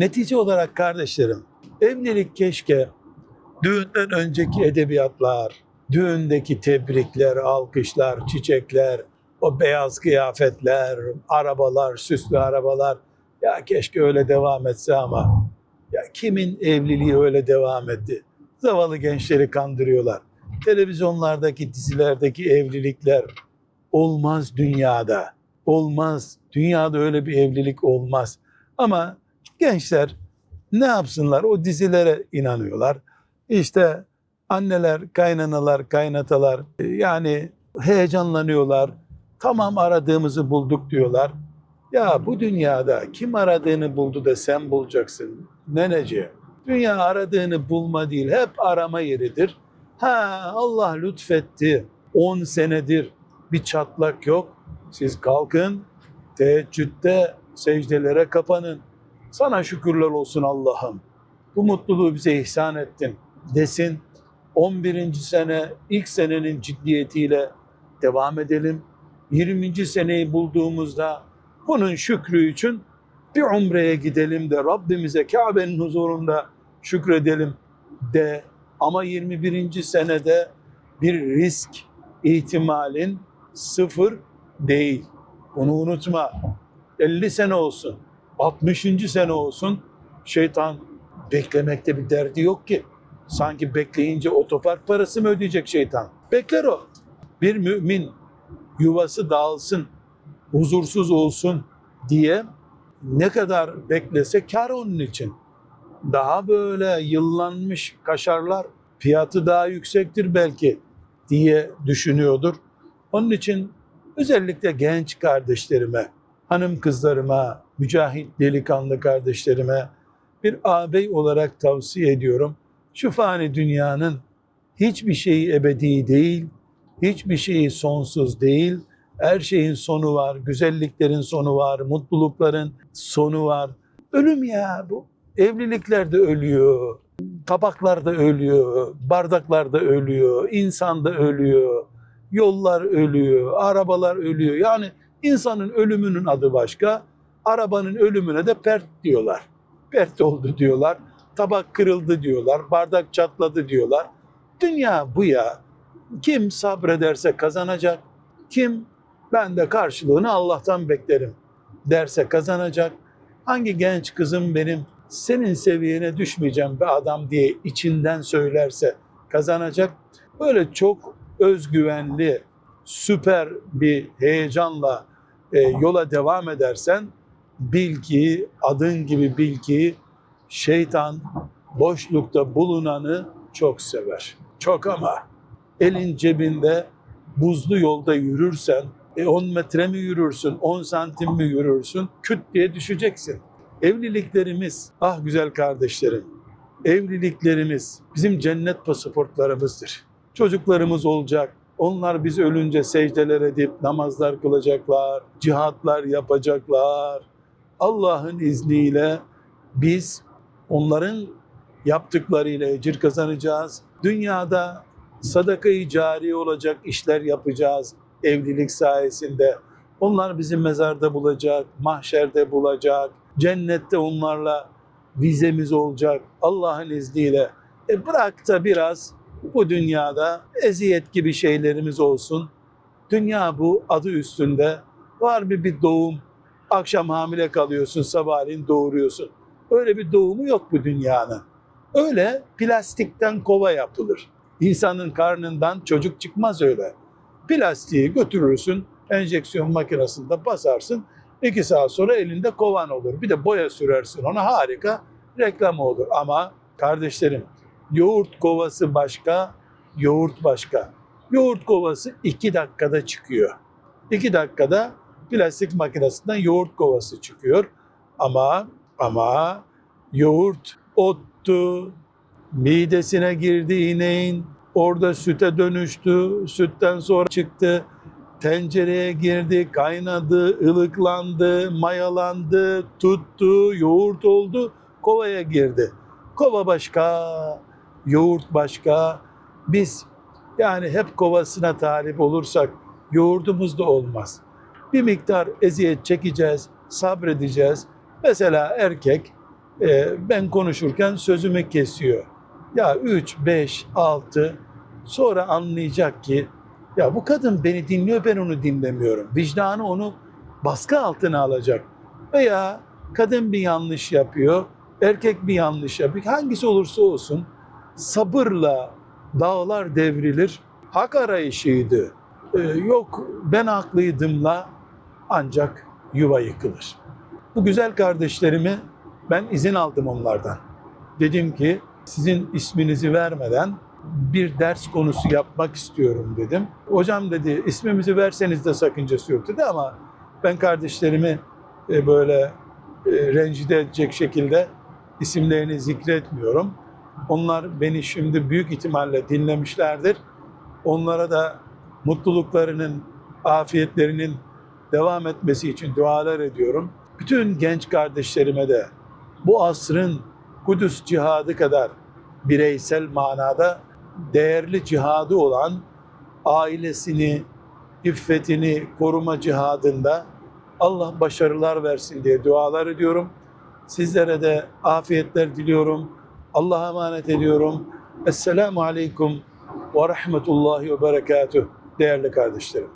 Netice olarak kardeşlerim, evlilik keşke düğünden önceki edebiyatlar, düğündeki tebrikler, alkışlar, çiçekler, o beyaz kıyafetler, arabalar, süslü arabalar. Ya keşke öyle devam etse ama ya kimin evliliği öyle devam etti? Zavallı gençleri kandırıyorlar. Televizyonlardaki, dizilerdeki evlilikler olmaz dünyada. Olmaz. Dünyada öyle bir evlilik olmaz. Ama gençler ne yapsınlar? O dizilere inanıyorlar. İşte anneler, kaynanalar, kaynatalar e, yani heyecanlanıyorlar. Tamam aradığımızı bulduk diyorlar. Ya bu dünyada kim aradığını buldu da sen bulacaksın neneciğim. Dünya aradığını bulma değil, hep arama yeridir. Ha Allah lütfetti. 10 senedir bir çatlak yok. Siz kalkın, teheccüde secdelere kapanın. Sana şükürler olsun Allah'ım. Bu mutluluğu bize ihsan ettin desin. 11. sene ilk senenin ciddiyetiyle devam edelim. 20. seneyi bulduğumuzda bunun şükrü için bir umreye gidelim de Rabbimize Kabe'nin huzurunda şükredelim de ama 21. senede bir risk ihtimalin sıfır değil. Bunu unutma. 50 sene olsun, 60. sene olsun şeytan beklemekte bir derdi yok ki. Sanki bekleyince otopark parası mı ödeyecek şeytan? Bekler o. Bir mümin yuvası dağılsın, huzursuz olsun diye ne kadar beklese kar onun için. Daha böyle yıllanmış kaşarlar fiyatı daha yüksektir belki diye düşünüyordur. Onun için özellikle genç kardeşlerime, hanım kızlarıma, mücahit delikanlı kardeşlerime bir ağabey olarak tavsiye ediyorum. Şu fani dünyanın hiçbir şeyi ebedi değil, hiçbir şeyi sonsuz değil. Her şeyin sonu var, güzelliklerin sonu var, mutlulukların sonu var. Ölüm ya bu. Evlilikler de ölüyor, tabaklar da ölüyor, bardaklar da ölüyor, insan da ölüyor, yollar ölüyor, arabalar ölüyor. Yani insanın ölümünün adı başka, arabanın ölümüne de pert diyorlar. Pert oldu diyorlar, tabak kırıldı diyorlar, bardak çatladı diyorlar. Dünya bu ya. Kim sabrederse kazanacak, kim ben de karşılığını Allah'tan beklerim derse kazanacak. Hangi genç kızım benim senin seviyene düşmeyeceğim be adam diye içinden söylerse kazanacak. Böyle çok özgüvenli, süper bir heyecanla e, yola devam edersen bil ki, adın gibi bil ki şeytan boşlukta bulunanı çok sever. Çok ama elin cebinde buzlu yolda yürürsen e 10 metre mi yürürsün, 10 santim mi yürürsün, küt diye düşeceksin. Evliliklerimiz, ah güzel kardeşlerim, evliliklerimiz bizim cennet pasaportlarımızdır. Çocuklarımız olacak, onlar biz ölünce secdeler edip namazlar kılacaklar, cihatlar yapacaklar. Allah'ın izniyle biz onların yaptıklarıyla ecir kazanacağız. Dünyada sadakayı cari olacak işler yapacağız evlilik sayesinde. Onlar bizi mezarda bulacak, mahşerde bulacak, cennette onlarla vizemiz olacak Allah'ın izniyle. E bırak da biraz bu dünyada eziyet gibi şeylerimiz olsun. Dünya bu adı üstünde. Var bir bir doğum. Akşam hamile kalıyorsun, sabahleyin doğuruyorsun. Öyle bir doğumu yok bu dünyanın. Öyle plastikten kova yapılır. İnsanın karnından çocuk çıkmaz öyle. Plastiği götürürsün, enjeksiyon makinesinde basarsın. iki saat sonra elinde kovan olur. Bir de boya sürersin ona harika reklam olur. Ama kardeşlerim yoğurt kovası başka, yoğurt başka. Yoğurt kovası iki dakikada çıkıyor. İki dakikada plastik makinesinden yoğurt kovası çıkıyor. Ama ama yoğurt ottu, midesine girdi ineğin, orada süte dönüştü, sütten sonra çıktı, tencereye girdi, kaynadı, ılıklandı, mayalandı, tuttu, yoğurt oldu, kovaya girdi. Kova başka, yoğurt başka. Biz yani hep kovasına talip olursak yoğurdumuz da olmaz. Bir miktar eziyet çekeceğiz, sabredeceğiz. Mesela erkek e, ben konuşurken sözümü kesiyor. Ya 3, 5, 6 sonra anlayacak ki ya bu kadın beni dinliyor ben onu dinlemiyorum. Vicdanı onu baskı altına alacak. Veya kadın bir yanlış yapıyor, erkek bir yanlış yapıyor. Hangisi olursa olsun sabırla dağlar devrilir. Hak arayışıydı. Ee, yok ben haklıydımla ancak yuva yıkılır. Bu güzel kardeşlerimi ben izin aldım onlardan. Dedim ki sizin isminizi vermeden bir ders konusu yapmak istiyorum dedim. Hocam dedi ismimizi verseniz de sakıncası yok dedi ama ben kardeşlerimi e, böyle e, rencide edecek şekilde isimlerini zikretmiyorum. Onlar beni şimdi büyük ihtimalle dinlemişlerdir. Onlara da mutluluklarının, afiyetlerinin devam etmesi için dualar ediyorum. Bütün genç kardeşlerime de bu asrın Kudüs cihadı kadar bireysel manada değerli cihadı olan ailesini, iffetini koruma cihadında Allah başarılar versin diye dualar ediyorum. Sizlere de afiyetler diliyorum. Allah'a emanet ediyorum. Esselamu Aleyküm ve Rahmetullahi ve Berekatuhu değerli kardeşlerim.